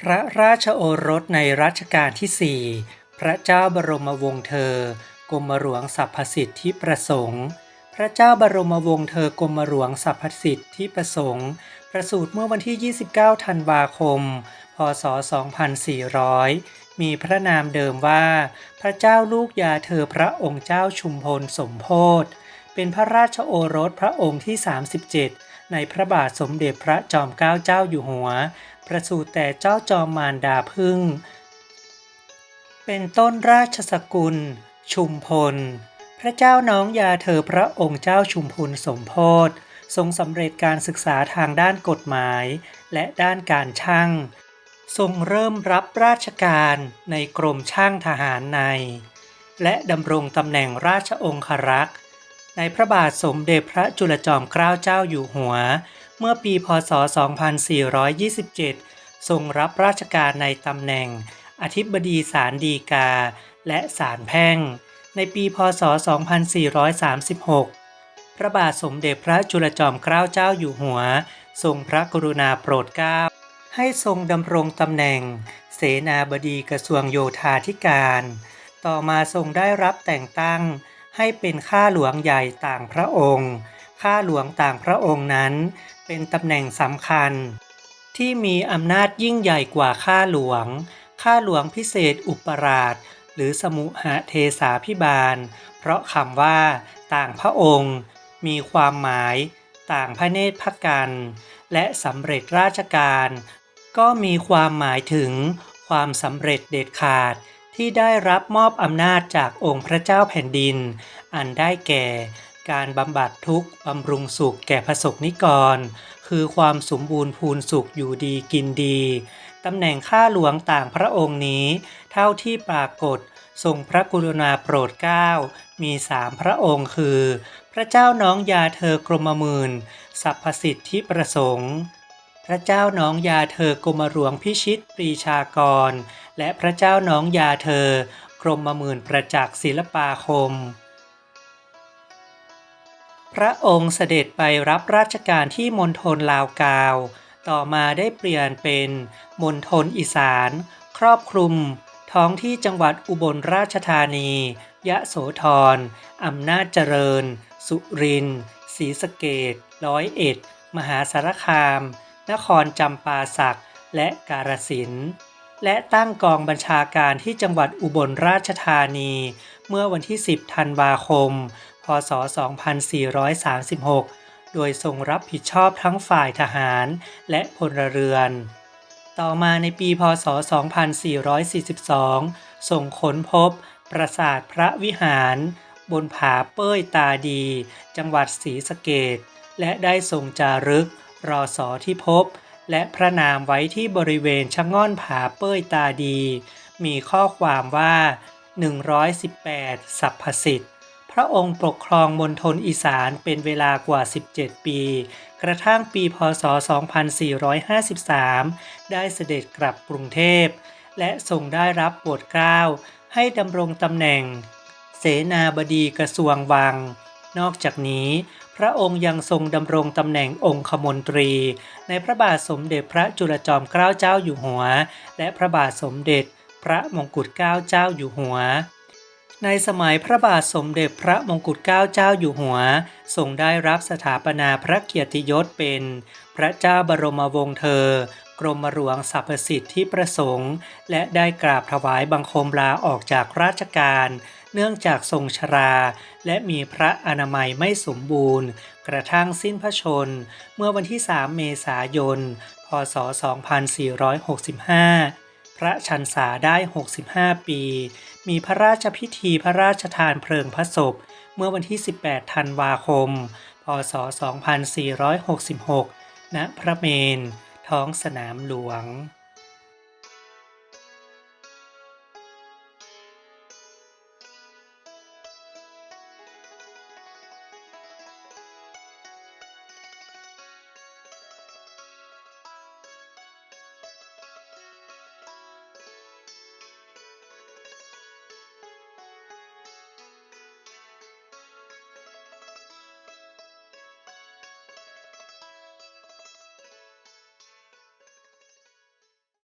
พระราชโอรสในรัชกาลที่ 4 พระเจ้าบรมวงศ์เธอกรมหลวงสรรพสิทธิประสงค์ พระเจ้าบรมวงศ์เธอกรมหลวงสรรพสิทธิประสงค์ ประสูติเมื่อวันที่ 29 ธันวาคม พศ 2400 มีพระนามเดิมว่า พระเจ้าลูกยาเธอพระองค์เจ้าชุมพลสมโพธเป็นพระราชโอรสพระองค์ที่ 37 ในพระบาทสมเด็จพระจอมเกล้าเจ้าอยู่หัว ประสูติแต่เจ้าจอมมารดาพึ่ง เป็นต้นราชสกุล ชุมพล พระเจ้าน้องยาเธอพระองค์เจ้าชุมพลสมโพธทรงสำเร็จการศึกษาทางด้านกฎหมาย และด้านการช่าง ทรงเริ่มรับราชการในกรมช่างทหารใน และดำรงตำแหน่งราชองครักษ์ ในพระบาทสมเด็จพระจุลจอมเกล้าเจ้าอยู่หัว เมื่อปีพศ 2427 ทรงรับราชการในตำแหน่ง อธิบดีศาลฎีกา และศาลแพ่ง ในปีพศ 2436 พระบาทสมเด็จพระจุลจอมเกล้าเจ้าอยู่หัว ทรงพระกรุณาโปรดเกล้าให้ทรงดำรงตำแหน่ง เสนาบดีกระทรวงโยธาธิการ ต่อมาทรงได้รับแต่งตั้ง ให้เป็นข้าหลวงใหญ่ต่างพระองค์ ข้าหลวงต่างพระองค์นั้น เป็นตำแหน่งสำคัญ ที่มีอำนาจยิ่งใหญ่กว่าข้าหลวง ข้าหลวงพิเศษอุปราช หรือสมุหเทสาพิบาล เพราะคำว่า ต่างพระองค์ มีความหมาย ต่างพระเนตรพระกัน และสำเร็จราชการ ก็มีความหมายถึงความสำเร็จเด็ดขาด ที่ได้รับมอบอำนาจจากองค์พระเจ้าแผ่นดิน อันได้แก่ การบำบัดทุกข์บำรุงสุขแก่พระสงฆ์นิกร คือความสมบูรณ์พูนสุขอยู่ดีกินดีตำแหน่งข้าหลวงต่างพระองค์นี้ เท่าที่ปรากฏทรงพระกรุณาโปรดเกล้า มีสามพระองค์คือ พระเจ้าน้องยาเธอกรมมื่นสัพพสิทธิประสงค์ พระเจ้าน้องยาเธอกรมหลวงพิชิตปรีชากร และพระเจ้าน้องยาเธอกรมหมื่นประจักษ์ศิลปาคม พระองค์เสด็จไปรับราชการที่มณฑลลาวกาว ต่อมาได้เปลี่ยนเป็นมณฑลอีสาน ครอบคลุม ท้องที่จังหวัดอุบลราชธานี ยะโสธรอำนาจเจริญ สุรินทร์ศรีสะเกดร้อยเอ็ด มหาสารคาม นครจำปาสักและกาฬสินธุ์และตั้งกองบัญชาการที่จังหวัดอุบลราชธานี เมื่อวันที่ 10 ธันวาคม พศ 2436 โดยทรงรับผิดชอบทั้งฝ่ายทหารและพลเรือน ต่อมาในปีพศ 2442 ส่งค้นพบปราสาทพระวิหาร บนผาเป้ยตาดี จังหวัดศรีสะเกดและได้ทรงจารึก รอสอที่พบ และพระนามไว้ที่บริเวณชะง่อนผาเป้ยตาดี มีข้อความว่า 118 สัพพสิทธิ์พระองค์ปกครองมณฑลอีสานเป็นเวลากว่า 17 ปี กระทั่งปีพศ 2453 ได้เสด็จกลับกรุงเทพ และทรงได้รับโปรดเกล้าให้ดำรงตำแหน่ง เสนาบดีกระทรวงวัง นอกจากนี้ พระองค์ยังทรงดำรงตำแหน่งองคมนตรี ในพระบาทสมเด็จพระจุลจอมเกล้าเจ้าอยู่หัว และพระบาทสมเด็จพระมงกุฎเกล้าเจ้าอยู่หัว ในสมัยพระบาทสมเด็จพระมงกุฎเกล้าเจ้าอยู่หัวทรงได้รับสถาปนาพระเกียรติยศเป็น พระเจ้าบรมวงศ์เธอ กรมหลวงสรรพสิทธิประสงค์ และได้กราบถวายบังคมลาออกจากราชการ เนื่องจากทรงชรา และมีพระอนามัยไม่สมบูรณ์ กระทั่งสิ้นพระชน เมื่อวันที่ 3 เมษายน พศ 2465 พระชันษาได้ 65 ปี มีพระราชพิธีพระราชทานเพลิงพระศพ เมื่อวันที่ 18 ธันวาคม พศ 2466 ณ พระเมน ท้องสนามหลวง